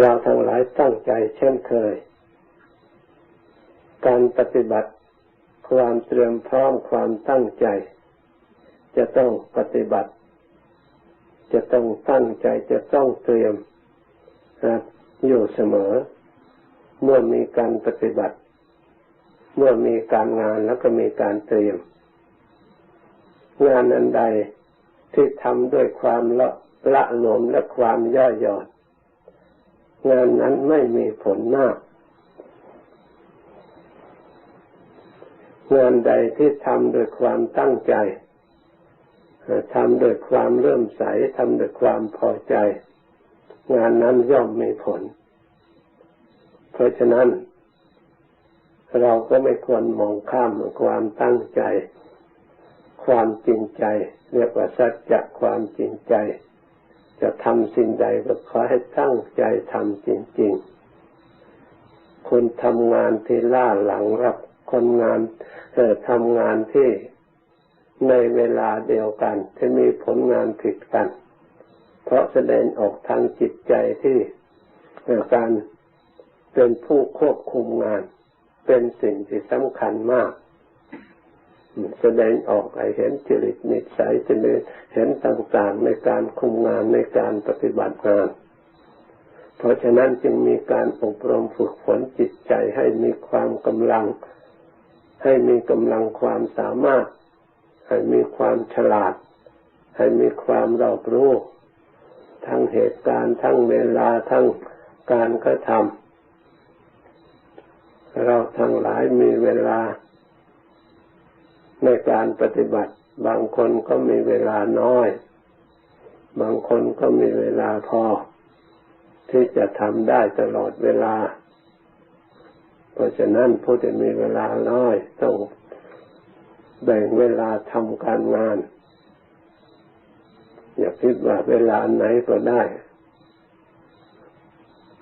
เราทั้งหลายตั้งใจเช่นเคย การปฏิบัติความเตรียมพร้อมความตั้งใจ จะต้องปฏิบัติ จะต้องตั้งใจจะต้องเตรียมอยู่เสมอ เมื่อมีการปฏิบัติ เมื่อมีการงานแล้วก็มีการเตรียม งานอันใดที่ทำด้วยความละละหลวมและความย่อหย่อน งานนั้นไม่มีผลมากงานใดที่ทำด้วยความตั้งใจทำโดยความเริ่มใสทำโดยความพอใจ งานนั้นย่อมมีผล เพราะฉะนั้น เราก็ไม่ควรมองข้ามความตั้งใจ ความจริงใจ เรียกว่าสัจจะความจริงใจ จะทำสิ่งใดก็ขอให้ตั้งใจทำจริง ๆ คนทำงานที่ล่าหลังรับคนงานเออทำงานที่ในเวลาเดียวกันจะมีผลงานผิดกัน เพราะแสดงออกทางจิตใจที่การเป็นผู้ควบคุมงาน เป็นสิ่งที่สำคัญมาก แสดงออกให้เห็นจริตนิสัยจะเห็นต่างๆในการคุมงานในการปฏิบัติงาน เพราะฉะนั้นจึงมีการอบรมฝึกฝนจิตใจให้มีความกำลัง ให้มีกำลังความสามารถ ให้มีความฉลาด ให้มีความรอบรู้ ทั้งเหตุการณ์ทั้งเวลาทั้งการกระทำเราทั้งหลายมีเวลา ในการปฏิบัติ บางคนก็มีเวลาน้อย บางคนก็มีเวลาพอ ที่จะทำได้ตลอดเวลา เพราะฉะนั้นผู้ที่มีเวลาน้อยต้องแบ่งเวลาทำการงาน อย่าคิดว่าเวลาไหนก็ได้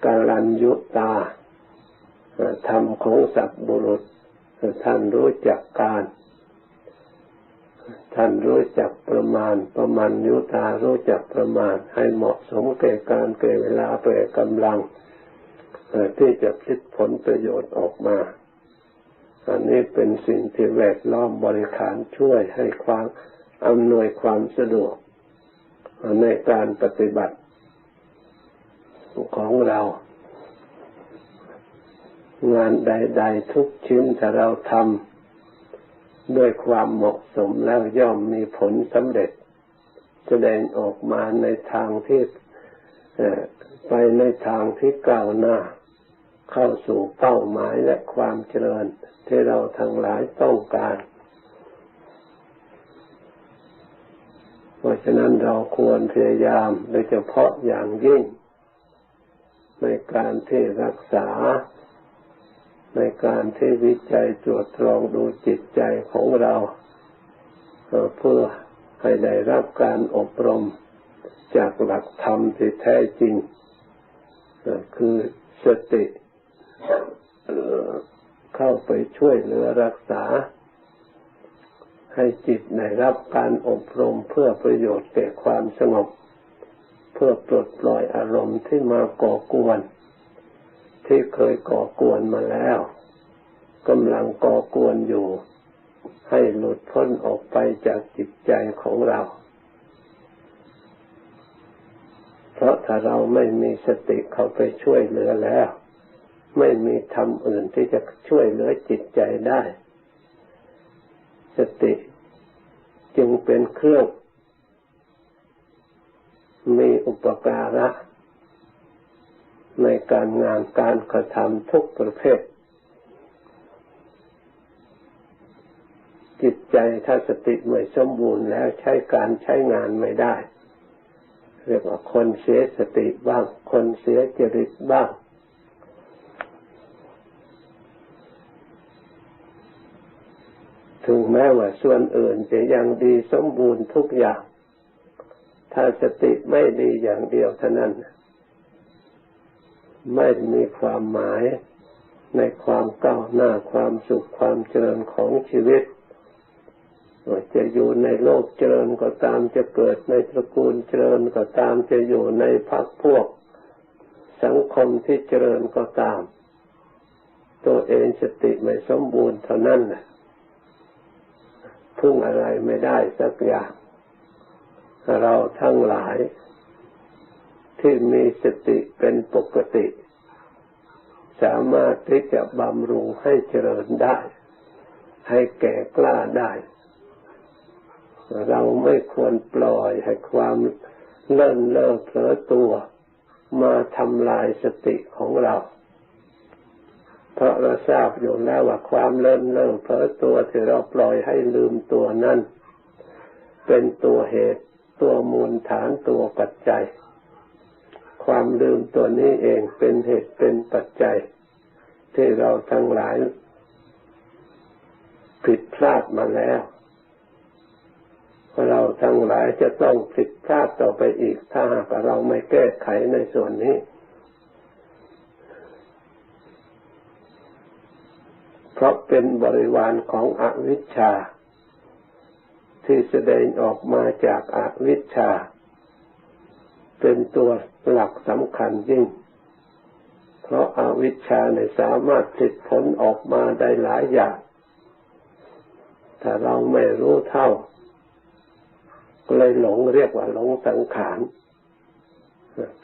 การันยุตาธรรมของสัตบุรุษท่านรู้จักการ ท่านรู้จักประมาณประมาณยุตารู้จักประมาณ ให้เหมาะสมแก่การเก่เวลาแก่กำลังที่จะคิดผลประโยชน์ออกมา อันนี้เป็นสิ่งที่แวดล้อมบริขารช่วยให้ความอำนวยความสะดวก ในการปฏิบัติของเรา งานใด ๆ ทุกชิ้นถ้าเราทำ ด้วยความเหมาะสมแล้วย่อมมีผลสำเร็จ แสดงออกมาในทางที่ไปในทางที่ก้าวหน้า เข้าสู่เป้าหมายและความเจริญที่เราทั้งหลายต้องการ เพราะฉะนั้นเราควรพยายามโดยเฉพาะอย่างยิ่ง ในการที่รักษา ในการที่วิจัยตรวจตรองดูจิตใจของเราเพื่อให้ได้รับการอบรมจากหลักธรรมที่แท้จริง คือสติเข้าไปช่วยเหลือรักษา ให้จิตได้รับการอบรมเพื่อประโยชน์แก่ความสงบ เพื่อปลดปล่อยอารมณ์ที่มาก่อกวน ที่เคยก่อกวนมาแล้วกำลังก่อกวนอยู่ ให้หลุดพ้นออกไปจากจิตใจของเรา เพราะถ้าเราไม่มีสติเข้าไปช่วยเหลือแล้ว ไม่มีธรรมอื่นที่จะช่วยเหลือจิตใจได้ สติจึงเป็นเครื่องมีอุปการะ ในการงานการกระทำทุกประเภท จิตใจถ้าสติไม่สมบูรณ์แล้วใช้การใช้งานไม่ได้ เรียกว่าคนเสียสติบ้าง คนเสียจริตบ้างถึงแม้ว่าส่วนอื่นจะยังดีสมบูรณ์ทุกอย่าง ถ้าสติไม่ดีอย่างเดียวเท่านั้น ไม่มีความหมายในความก้าวหน้าความสุขความเจริญของชีวิตจะอยู่ในโลกเจริญก็ตามจะเกิดในตระกูลเจริญก็ตามจะอยู่ในพรรคพวก สังคมที่เจริญก็ตาม ตัวเองสติไม่สมบูรณ์เท่านั้นพึ่งอะไรไม่ได้สักอย่าง เราทั้งหลาย ที่มีสติเป็นปกติ สามารถที่จะบำรุงให้เจริญได้ ให้แก่กล้าได้ เราไม่ควรปล่อยให้ความเลิ่นเล่อเผลอตัว มาทำลายสติของเรา เพราะเราทราบอยู่แล้วว่าความเลิ่นเล่อเผลอตัวที่เราปล่อยให้ลืมตัวนั้น เป็นตัวเหตุตัวมูลฐานตัวปัจจัย ความลืมตัวนี้เองเป็นเหตุเป็นปัจจัย ที่เราทั้งหลาย ผิดพลาดมาแล้ว เราทั้งหลายจะต้องผิดพลาดต่อไปอีก ถ้าหากเราไม่แก้ไขในส่วนนี้ เพราะเป็นบริวารของอวิชชา ที่แสดงออกมาจากอวิชชา เป็นตัว หลักสำคัญยิ่ง เพราะอาวิชชาเนี่ยสามารถผลิตผลออกมาได้หลายอย่างถ้าเราไม่รู้เท่าเลยหลงเรียกว่าหลงสังขาร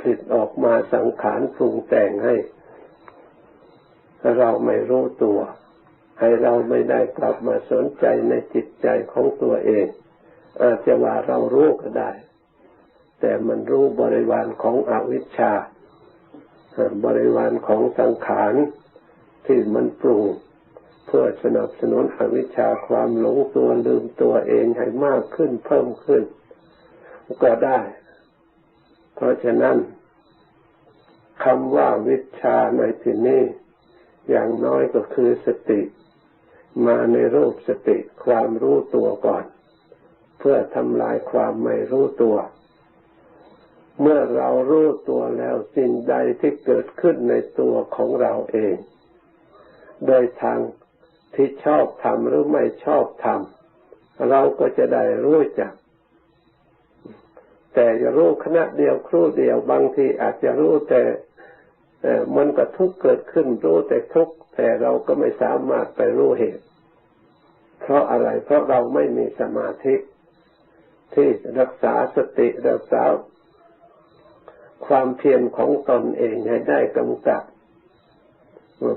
ผิดออกมาสังขารปรุงแต่งให้ เราไม่รู้ตัว ให้เราไม่ได้กลับมาสนใจในจิตใจของตัวเอง อาจจะว่าเรารู้ก็ได้ แต่มันรู้บริวารของอวิชชา บริวารของสังขารที่มันปรุงเพื่อสนับสนุนอวิชชาความหลงตัวลืมตัวเองให้มากขึ้นเพิ่มขึ้น ก็ได้ เพราะฉะนั้นคำว่าวิชาในที่นี้อย่างน้อยก็คือสติ มาในรูปสติความรู้ตัวก่อน เพื่อทำลายความไม่รู้ตัว เมื่อเรารู้ตัวแล้วสิ่งใดที่เกิดขึ้นในตัวของเราเอง โดยทางที่ชอบทำหรือไม่ชอบทำเราก็จะได้รู้จัก แต่จะรู้ขณะเดียวครู่เดียวบางทีอาจจะรู้แต่มันก็ทุกเกิดขึ้นรู้แต่ทุกแต่เราก็ไม่สามารถไปรู้เหตุ เพราะอะไรเพราะเราไม่มีสมาธิที่รักษาสติรักษา ความเพียรของตนเองให้ได้กำกับ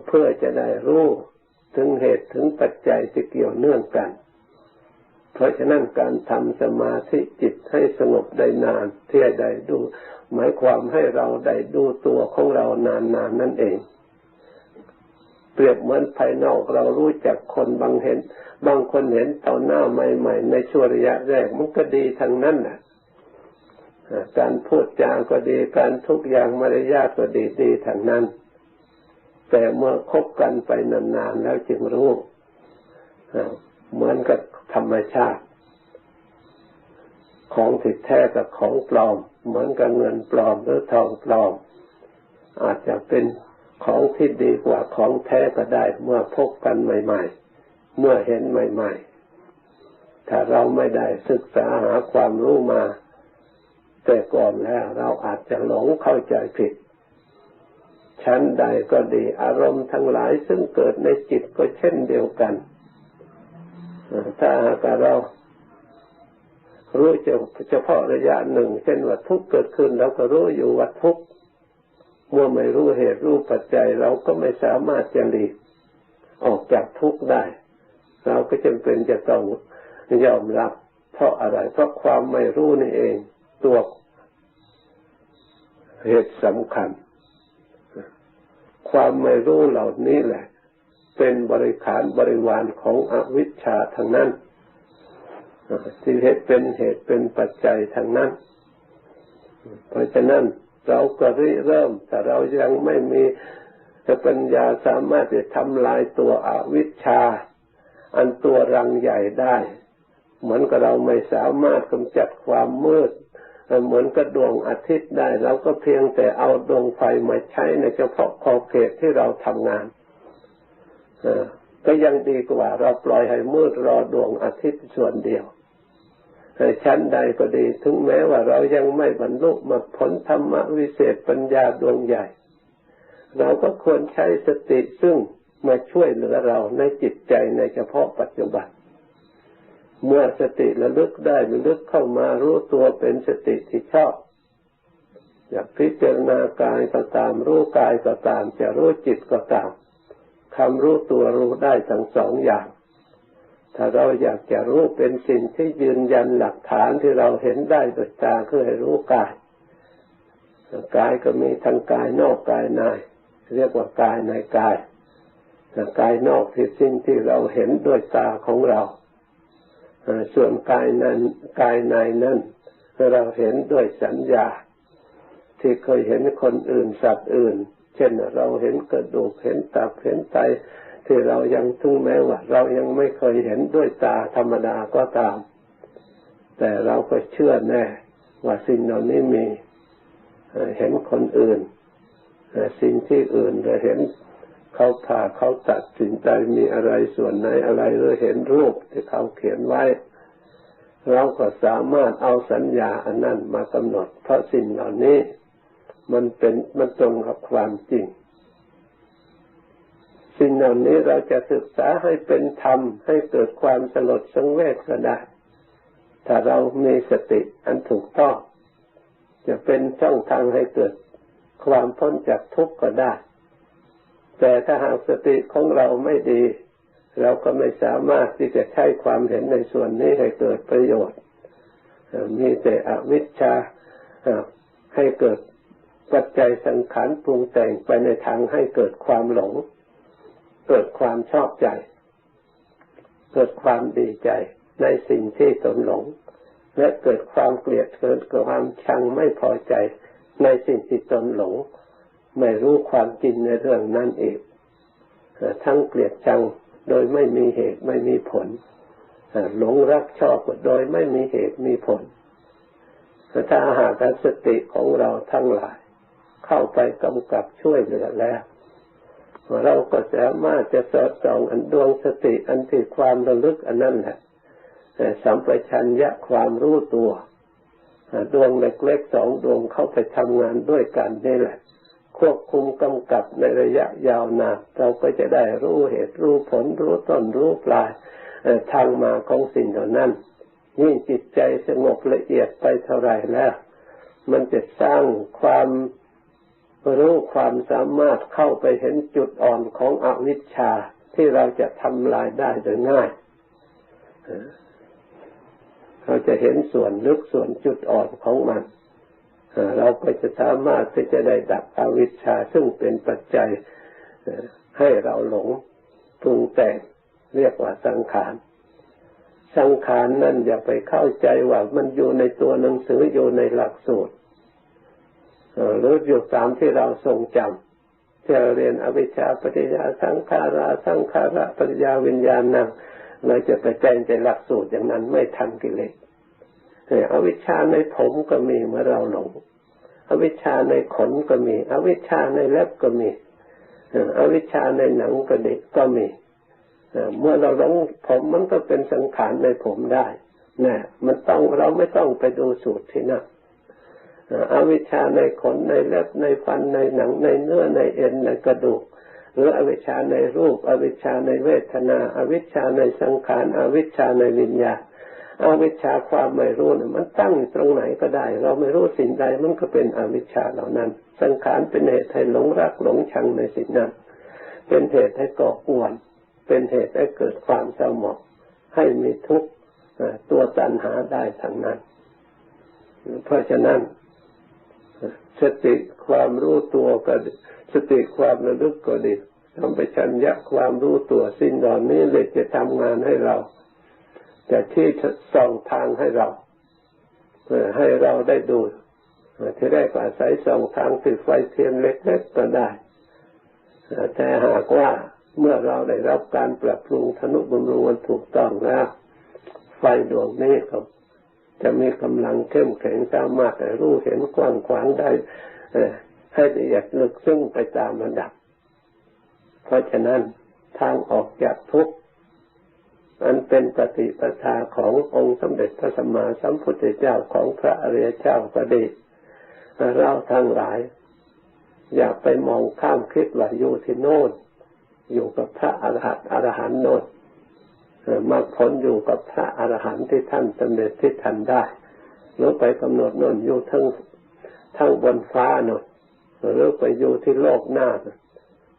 เพื่อจะได้รู้ถึงเหตุถึงปัจจัยที่เกี่ยวเนื่องกัน เพราะฉะนั้นการทำสมาธิจิตให้สงบได้นานเที่ได้ดู หมายความให้เราได้ดูตัวของเรานานๆนนั่นเอง เปรียบเหมือนภายนอกเรารู้จักคนบางเห็น บางคนเห็นต่อหน้าใหม่ ๆ ในช่วงระยะแรกมันก็ดีทั้งนั้นแหละ การพูดจาก็ดีการทุกอย่างมารยาทก็ดีดีทั้งนั้น แต่เมื่อคบกันไปนานๆแล้วจึงรู้เหมือนกับธรรมชาติ ของผิดแท้กับของปลอม เหมือนกับเงินปลอมหรือทองปลอม อาจจะเป็นของที่ดีกว่าของแท้ก็ได้ เมื่อพบกันใหม่ ๆ เมื่อเห็นใหม่ ๆ ถ้าเราไม่ได้ศึกษาหาความรู้มา แต่ก่อนแล้วเราอาจจะหลงเข้าใจผิด ชั้นใดก็ดีอารมณ์ทั้งหลายซึ่งเกิดในจิตก็เช่นเดียวกัน ถ้าหากเรารู้เฉพาะระยะหนึ่ง เช่นว่าทุกเกิดขึ้นเราก็รู้อยู่ว่าทุกเมื่อไม่รู้เหตุรู้ปัจจัยเราก็ไม่สามารถจะหลีกออกจากทุกข์ได้ เราก็จำเป็นจะต้องยอมรับ เพราะอะไรเพราะความไม่รู้นี่เอง ตัวเหตุสำคัญ ความไม่รู้เหล่านี้แหละ เป็นบริขารบริวารของอวิชชาทั้งนั้นที่เหตุเป็นเหตุเป็นปัจจัยทั้งนั้น เพราะฉะนั้นเราก็ริเริ่ม แต่เรายังไม่มีปัญญาสามารถจะทำลายตัวอวิชชา อันตัวรังใหญ่ได้ เหมือนกับเราไม่สามารถกำจัดความมืด เหมือนกับดวงอาทิตย์ได้เราก็เพียงแต่เอาดวงไฟมาใช้ในเฉพาะขอบเขตที่เราทำงานก็ยังดีกว่า เราปล่อยให้มืดรอดวงอาทิตย์ส่วนเดียวชั้นใดก็ดี ถึงแม้ว่าเรายังไม่บรรลุมรรคผลธรรมวิเศษปัญญาดวงใหญ่ เราก็ควรใช้สติซึ่งมาช่วยเหลือเราในจิตใจในเฉพาะปัจจุบัน เมื่อสติระลึกได้ระลึกเข้ามารู้ตัวเป็นสติที่ชอบอยากพิจารณากายก็ตามรู้กายก็ตาม จะรู้จิตก็ตามคำรู้ตัวรู้ได้ทั้งสองอย่าง ถ้าเราอยากจะรู้เป็นสิ่งที่ยืนยันหลักฐานที่เราเห็นได้โดยตาคือให้รู้กายกายก็มีทั้งกายนอกกายในเรียกว่ากายในกายกายนอกที่สิ่งที่เราเห็นด้วยตาของเรา ส่วนกายนั้นกายในนั้นเราเห็นด้วยสัญญา ที่เคยเห็นคนอื่นสัตว์อื่น เช่นเราเห็นกระดูกเห็นตับเห็นไตที่เรายังถึงแม้ว่า เรายังไม่เคยเห็นด้วยตาธรรมดาก็ตาม แต่เราก็เชื่อแน่ว่าสิ่งเหล่านี้มีเห็นคนอื่นสิ่งที่อื่นเราเห็น เขาผ่าเขาตัดสินใจมีอะไรส่วนไหนอะไรหรือเห็นรูปที่เขาเขียนไว้ เราก็สามารถเอาสัญญาอันนั้นมากำหนด เพราะสิ่งเหล่านี้ มันเป็นมันตรงกับความจริง สิ่งเหล่านี้เราจะศึกษาให้เป็นธรรม ให้เกิดความสลดสังเวชก็ได้ ถ้าเรามีสติอันถูกต้อง จะเป็นช่องทางให้เกิดความพ้นจากทุกข์ก็ได้ แต่ถ้าหากสติของเราไม่ดี เราก็ไม่สามารถที่จะใช้ความเห็นในส่วนนี้ให้เกิดประโยชน์ มีแต่อวิชชาให้เกิดปัจจัยสังขารปรุงแต่งไปในทางให้เกิดความหลง เกิดความชอบใจ เกิดความดีใจในสิ่งที่ตนหลง และเกิดความเกลียดเกิดความชังไม่พอใจในสิ่งที่ตนหลง ไม่รู้ความจริงในเรื่องนั้นเองทั้งเกลียดชังโดยไม่มีเหตุไม่มีผลหลงรักชอบโดยไม่มีเหตุมีผลถ้าหากสติของเราทั้งหลาย เข้าไปกำกับช่วยเหลือแล้ว เราก็สามารถจะสอดส่องอันดวงสติอันที่ความระลึกอันนั้นแหละสัมปชัญญะความรู้ตัวดวงเล็กๆสองดวงเข้าไปทำงานด้วยกันนี่แหละ ควบคุมกำกับในระยะยาวนานเราก็จะได้รู้เหตุรู้ผลรู้ต้นรู้ปลายทางมาของสิ่งเหล่านั้นยิ่งจิตใจสงบละเอียดไปเท่าไรแล้ว มันจะสร้างความรู้ความสามารถเข้าไปเห็นจุดอ่อนของอวิชชาที่เราจะทำลายได้โดยง่ายเราจะเห็นส่วนลึกส่วนจุดอ่อนของมัน เราก็จะสามารถที่จะได้ดับอวิชชาซึ่งเป็นปัจจัยให้เราหลงปรุงแต่งเรียกว่าสังขารสังขารนั่นอย่าไปเข้าใจว่ามันอยู่ในตัวหนังสืออยู่ในหลักสูตรหรืออยู่ตามที่เราทรงจำที่เราเรียนอวิชชาปฏิยาสังขาราสังขาระปฏิยาวิญญาณนั่งเราจะไปแจ้งใจหลักสูตรอย่างนั้นไม่ทันกิเลส อวิชชาในผมก็มีเมื่อเราหลง อวิชชาในขนก็มี อวิชชาในเล็บก็มี อวิชชาในหนังก็ด็กก็มี เมื่อเราหลงผมมันก็เป็นสังขารในผมได้นะมันต้องเราไม่ต้องไปดูสูตรที่นั่นอวิชชาในขนในเล็บในฟันในหนังในเนื้อในเอ็นในกระดูก หรืออวิชชาในรูป อวิชชาในเวทนา อวิชชาในสังขาร อวิชชาในวิญญาณ อาวิชชาความไม่รู้เนี่ยมันตั้งตรงไหนก็ได้ เราไม่รู้สิ่งใดมันก็เป็นอวิชชาเหล่านั้น สังขารเป็นเหตุให้หลงรักหลงชังในสิ่งนั้น เป็นเหตุให้ก่ออ้วน เป็นเหตุให้เกิดความเศร้าหมองให้มีทุกข์ตัวตัณหาได้ทั้งนั้น เพราะฉะนั้นสติความรู้ตัวก็สติความระลึกก็ดีทำไปชัญญะความรู้ตัวสิ่งเหล่านี้เลยจะทำงานให้เรา จะที่ส่องทางให้เราให้เราได้ดูที่แรกอาศัยส่องทางติดไฟเทียนเล็กๆก็ได้ แต่หากว่าเมื่อเราได้รับการปรับปรุงธนุบำรุงมันถูกต้องแล้วไฟดวงนี้ก็จะมีกำลังเข้มแข็งสามารถรู้เห็นกว้างขวางได้ให้ละเอียดลึกซึ้งไปตามระดับ เพราะฉะนั้นทางออกจากทุกข์ อันเป็นปฏิปทาขององค์สมเด็จพระสัมมาสัมพุทธเจ้าของพระอริยเจ้าก็ดีเราทั้งหลาย อย่าไปมองข้ามคิดว่าอยู่ที่โน่นอยู่กับพระอรหันต์อรหันต์โน่นมาผลอยู่กับพระอรหันต์ที่ท่านสำเร็จที่ท่านได้หรือไปกำหนดโน่นอยู่ทั้งทั้งบนฟ้าโน่นหรือไปอยู่ที่โลกหน้า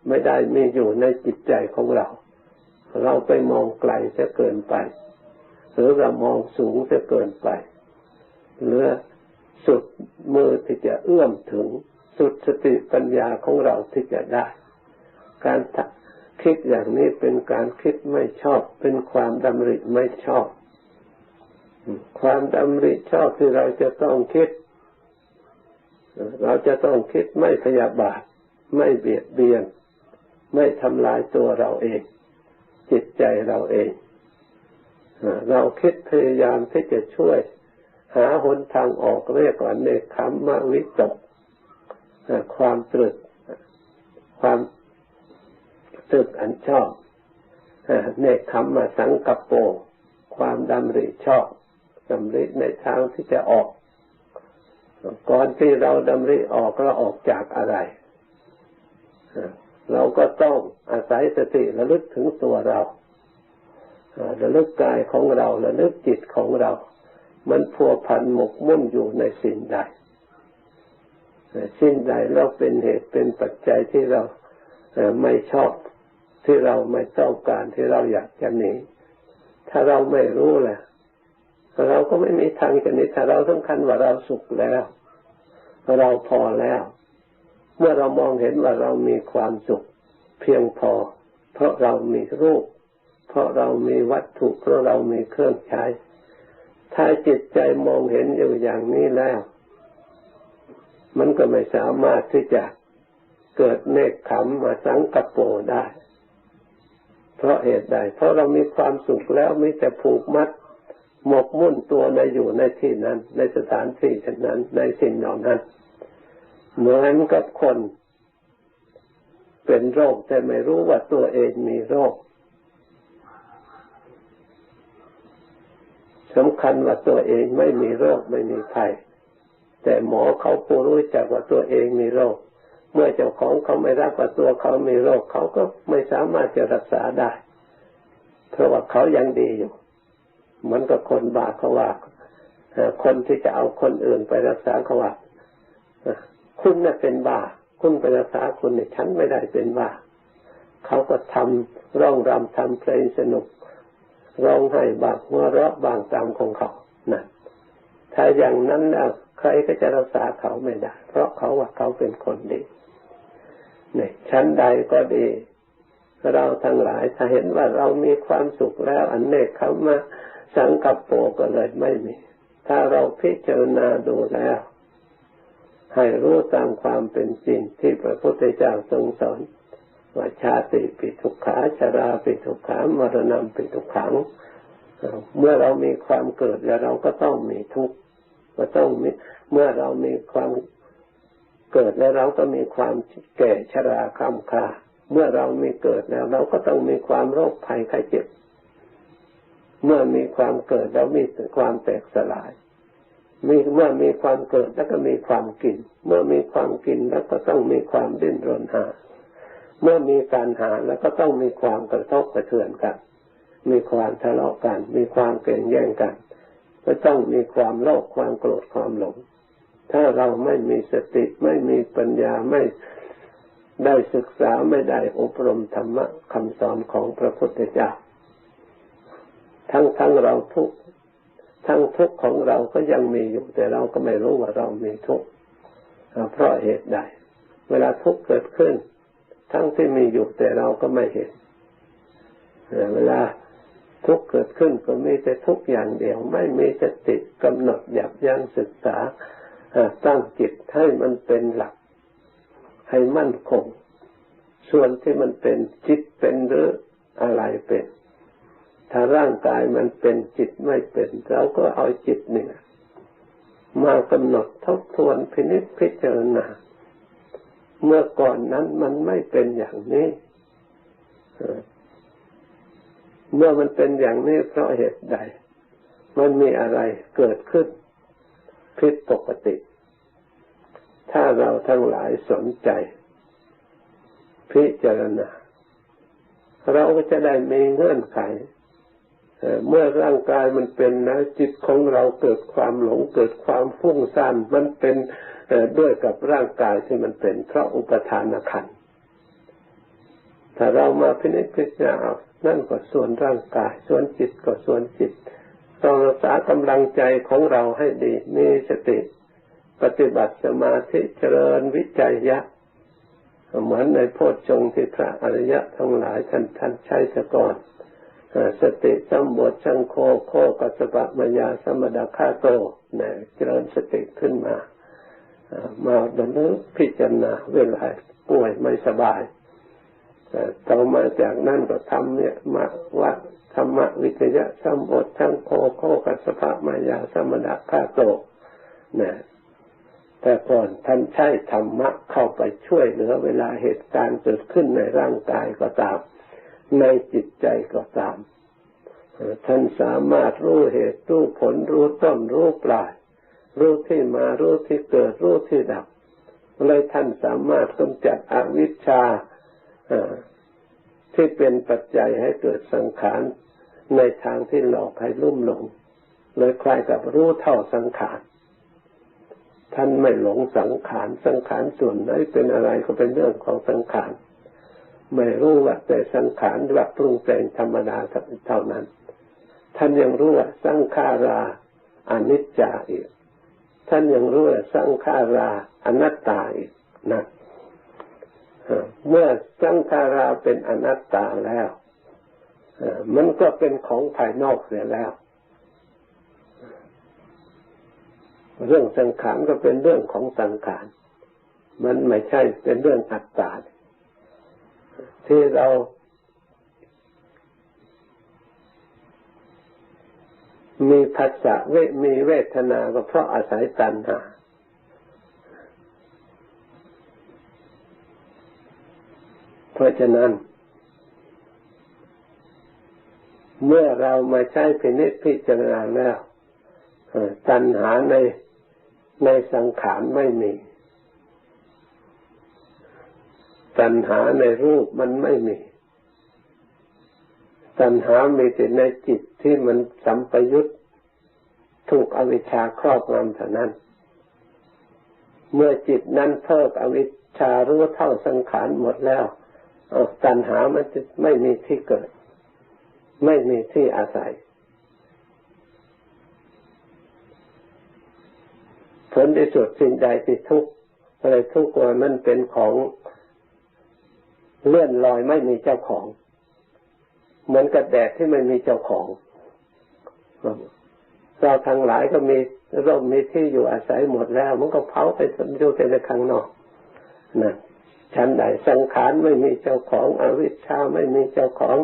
ไม่ได้มีอยู่ในจิตใจของเรา เราไปมองไกลจะเกินไป หรือเรามองสูงจะเกินไปหรือสุดมือที่จะเอื้อมถึง สุดสติปัญญาของเราที่จะได้ การคิดอย่างนี้เป็นการคิดไม่ชอบ เป็นความดำริไม่ชอบ ความดำริชอบที่เราจะต้องคิด เราจะต้องคิดไม่พยาบาท ไม่เบียดเบียน ไม่ทำลายตัวเราเอง จิตใจเราเอง เราคิดพยายามที่จะช่วย หาหนทางออกเรียกว่าเนคขมมวิตกความตรึก ความตรึกอันชอบเนคขมมาสังกัปโป ความดำริชอบดำริในทางที่จะออก ก่อนที่เราดำริออกเราออกจากอะไร เราก็ต้องอาศัยสติระลึกถึงตัวเราระลึกกายของเราระลึกจิตของเรา มันพัวพันหมกมุ่นอยู่ในสิ่งใดสิ่งใดเราเป็นเหตุเป็นปัจจัยที่เราไม่ชอบที่เราไม่ต้องการที่เราอยากจะหนีถ้าเราไม่รู้แหละเราก็ไม่มีทางจะหนีถ้าเราสำคัญว่าเราสุขแล้ว เราพอแล้ว เมื่อเรามองเห็นว่าเรามีความสุขเพียงพอ เพราะเรามีรูป เพราะเรามีวัตถุ เพราะเรามีเครื่องใช้ ถ้าจิตใจมองเห็นอยู่อย่างนี้แล้ว มันก็ไม่สามารถที่จะเกิดเนคขมมาสังกโปได้ เพราะเหตุใด เพราะเรามีความสุขแล้วมีแต่ผูกมัดหมกมุ่นตัวในอยู่ในที่นั้น ในสถานที่เช่นนั้น ในสิ่งเหล่านั้น เหมือนกับคน เป็นโรคแต่ไม่รู้ว่าตัวเองมีโรคสำคัญว่าตัวเองไม่มีโรคไม่มีภัยแต่หมอเขาผู้รู้จักว่าตัวเองมีโรค เมื่อเจ้าของเขาไม่รักว่าตัวเขามีโรค เขาก็ไม่สามารถจะรักษาได้ เพราะว่าเขายังดีอยู่เหมือนกับคนบาเขาว่าคนที่จะเอาคนอื่นไปรักษาเขาว่า คุณน่ะเป็นบ้าคุณไปรักษาคุณเนี่ยฉันไม่ได้เป็นบ้าเขาก็ทำร้องรำทำเพลงสนุกร้องไห้บางหัวเราะบางตามของเขานะถ้าอย่างนั้นแล้วใครก็จะรักษาเขาไม่ได้ เพราะเขาว่าเขาเป็นคนดีเนี่ยชั้นใดก็ดี เราทั้งหลายถ้าเห็นว่าเรามีความสุขแล้ว อันเนกเขามาสังกัปโปก็เลยไม่มี ถ้าเราพิจารณาดูแล้ว ให้รู้ตามความเป็นจริงที่พระพุทธเจ้าทรงสอนว่าชาติปิทุกขาชาราปิทุกขามรณะปิทุกขัง เมื่อเรามีความเกิดแล้วเราก็ต้องมีทุกข์ก็ต้องมีเมื่อเรามีความเกิดแล้วเราก็มีความแก่ชราคำคาเมื่อเรามีเกิดแล้ว เราก็ต้องมีความโรคภัยไข้เจ็บ เมื่อมีความเกิดแล้วมีความแตกสลาย มีเมื่อมีความเกิดแล้วก็มีความกิน เมื่อมีความกินแล้วก็ต้องมีความดิ้นรนหา เมื่อมีการหาแล้วก็ต้องมีความกระทบกระเทือนกัน มีความทะเลาะกัน มีความเก่งแย่งกัน ก็ต้องมีความโลภความโกรธความหลง ถ้าเราไม่มีสติไม่มีปัญญาไม่ได้ศึกษาไม่ได้อบรมธรรมะคำสอนของพระพุทธเจ้า ทั้งทั้งเราทุก ทั้งทุกข์ของเราก็ยังมีอยู่ แต่เราก็ไม่รู้ว่าเรามีทุกข์เพราะเหตุใด เวลาทุกข์เกิดขึ้น ทั้งที่มีอยู่แต่เราก็ไม่เห็นเวลาทุกข์เกิดขึ้นก็มีแต่ทุกข์อย่างเดียว ไม่มีสติกำหนดหยับยั้งศึกษาตั้งจิตให้มันเป็นหลัก ให้มั่นคง ส่วนที่มันเป็นจิตเป็นหรืออะไรเป็น ถ้าร่างกายมันเป็นจิตไม่เป็น เราก็เอาจิตเนี่ย มากำหนดทบทวนพินิจพิจารณา เมื่อก่อนนั้นมันไม่เป็นอย่างนี้ เมื่อมันเป็นอย่างนี้เพราะเหตุใด มันมีอะไรเกิดขึ้นผิดปกติ ถ้าเราทั้งหลายสนใจ พิจารณา เราก็จะได้มีเงื่อนไข เมื่อร่างกายมันเป็นนะจิตของเราเกิดความหลงเกิดความฟุ้งซ่านมันเป็นด้วยกับร่างกายที่มันเป็นเพราะอุปทานขันถ้าเรามาพินิจพิจารณานั่นก็ส่วนร่างกาย ส่วนจิตก็ส่วนจิตต้องรักษากำลังใจของเราให้ดีมีสติ ปฏิบัติสมาธิเจริญวิจัยยะเหมือนในโพชฌงค์ที่พระอริยะทั้งหลายท่านท่านใช้สะก่อน สติสัมบทชังโคโคกัสปะมายาสมดาคาโตนี่ยเจริญสติขึ้นมา มาดำเนินพิจารณาเวลาป่วยไม่สบายต่อมาจากนั้นก็ทำเนี่ยมาวัดธรรมวิทยาสัมบทชังโคโคกัสปะมายาสมดาคาโตนี่แต่ก่อนท่านใช้ธรรมะเข้าไปช่วยเหลือเวลาเหตุการณ์เกิดขึ้นในร่างกายก็ตาม ในจิตใจก็ตาม ท่านสามารถรู้เหตุรู้ผลรู้ต้นรู้ปลาย รู้ที่มารู้ที่เกิดรู้ที่ดับเลยท่านสามารถกำจัดอวิชชาที่เป็นปัจจัยให้เกิดสังขารในทางที่หลอกให้ลุ่มหลง เลยคล้ายกับรู้เท่าสังขาร ท่านไม่หลงสังขาร สังขารส่วนไหนเป็นอะไรก็เป็นเรื่องของสังขาร ไม่รู้ว่าแต่สังขารว่าปรุงแต่งธรรมดาเท่านั้น ท่านยังรู้ว่าสังขาราอนิจจาอีก ท่านยังรู้ว่าสังขาราอนัตตาอีกนะเมื่อสังขาราเป็นอนัตตาแล้วมันก็เป็นของภายนอกเสียแล้ว เรื่องสังขารก็เป็นเรื่องของสังขาร มันไม่ใช่เป็นเรื่องอัตตา ที่เรามีภาษาเวมีเวทนาก็เพราะอาศัยตัณหา เพราะฉะนั้น เมื่อเรามาใช้พินิจพิจารณาแล้วตัณหาในในสังขารไม่มี ตัณหาในรูปมันไม่มี ตัณหามีแต่ในจิตที่มันสัมปยุตถูกอวิชชาครอบงำเท่านั้น เมื่อจิตนั้นเพิกอวิชชารู้เท่าสังขารหมดแล้วตัณหามันจะไม่มีที่เกิด ไม่มีที่อาศัย ผลที่สุดสิ่งใดที่ทุกข์อะไรทุกข์ว่ามันเป็นของ เลื่อนลอยไม่มีเจ้าของ เหมือนกับแดดที่ไม่มีเจ้าของ เราทั้งหลายก็มีร่มมีที่อยู่อาศัยหมดแล้ว มันก็เผาไปอยู่แต่ในข้างนอกนะชั้นใดสังขารไม่มีเจ้าของ อวิชชาไม่มีเจ้าของ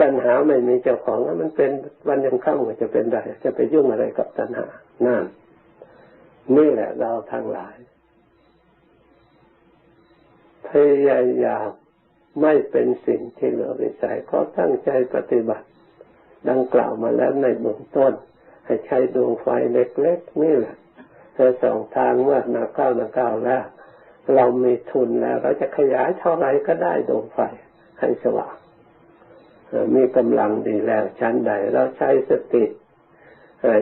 ตัณหาไม่มีเจ้าของมันเป็นวันยังค่ำจะเป็นได้จะไปยุ่งอะไรกับตัณหานั่นนี่แหละเราทั้งหลายพยายาม ไม่เป็นสิ่งที่เหลือวิสัยก็ตั้งใจปฏิบัติ ดังกล่าวมาแล้วในเบื้องต้น ให้ใช้ดวงไฟเล็กๆนี่แหละแต่สองทางเมื่อนาเก้านาเก้าแล้ว เรามีทุนแล้ว เราจะขยายเท่าไรก็ได้ดวงไฟให้สว่างมีกำลังดีแล้วชั้นใดเราใช้สติ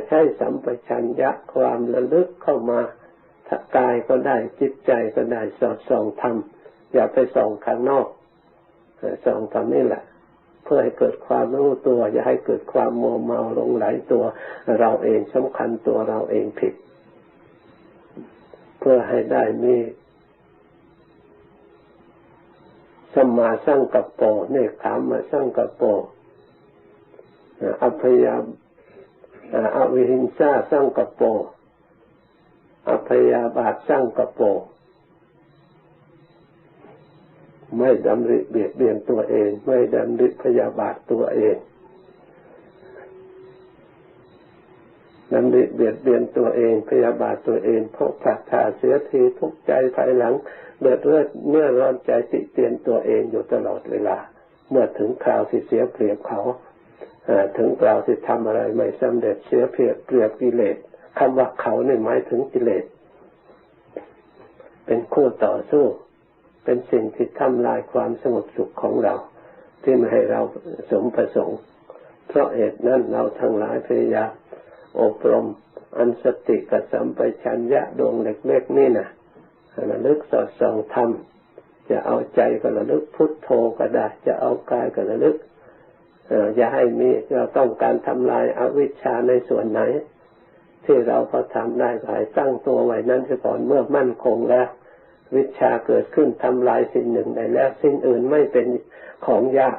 ใช้สัมปชัญญะความระลึกเข้ามากายก็ได้จิตใจก็ได้สอดส่องทำอย่าไปส่องข้างนอก สองทำนี่แหละ เพื่อให้เกิดความรู้ตัว อย่าให้เกิดความโมเมาหลงไหลตัว เราเองสำคัญตัวเราเองผิด เพื่อให้ได้มีสมาสร้างกับโปเนคขามมาสร้างกับโปอภยาอวิหิงสาสร้างกับโปอภยาบาทสร้างกับโป ไม่ดำริเบียดเบียนตัวเอง ไม่ดำริพยาบาทตัวเองดำริเบียดเบียนตัวเอง พยาบาทตัวเองเพราะขาดขาเสียทีทุกใจภายหลังเดือดเลือดเมื่อร้อนใจติเตียนตัวเองอยู่ตลอดเวลา เมื่อถึงคราวที่เสียเปรียบเขาถึงคราวที่ทำอะไรไม่สำเร็จเสียเปรียบเปรียบกิเลสคำว่าเขาเนี่ยหมายถึงกิเลสเป็นคู่ต่อสู้ เป็นสิ่งที่ทำลายความสงบสุขของเรา ที่ไม่ให้เราสมประสงค์ เพราะเหตุนั้นเราทั้งหลายพยายามอบรมอันสติกับสัมปชัญญะดวงเล็กๆนี่นะระลึกสอดส่องทำจะเอาใจก็ระลึกพุทโธก็ได้ จะเอากายก็ระลึกอย่าให้มีเราต้องการทำลายอาวิชชาในส่วนไหน ที่เราก็ทำได้หายตั้งตัวไว้นั้นก่อนเมื่อมั่นคงแล้ว วิชาเกิดขึ้นทำลายสิ่งหนึ่งได้แล้ว สิ่งอื่นไม่เป็นของยาก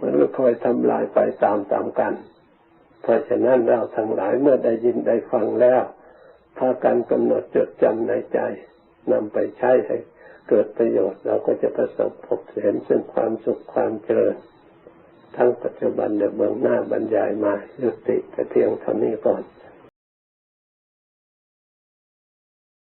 มันก็คอยทำลายไปตามตามกัน เพราะฉะนั้นเราทั้งหลายเมื่อได้ยินได้ฟังแล้วพากันกำหนดจดจำในใจนำไปใช้ให้เกิดประโยชน์เราก็จะประสบพบเห็นซึ่งความสุขความเจริญ ทั้งปัจจุบันและเบื้องหน้าบรรยายมายุติแต่เพียงเท่านี้ก่อน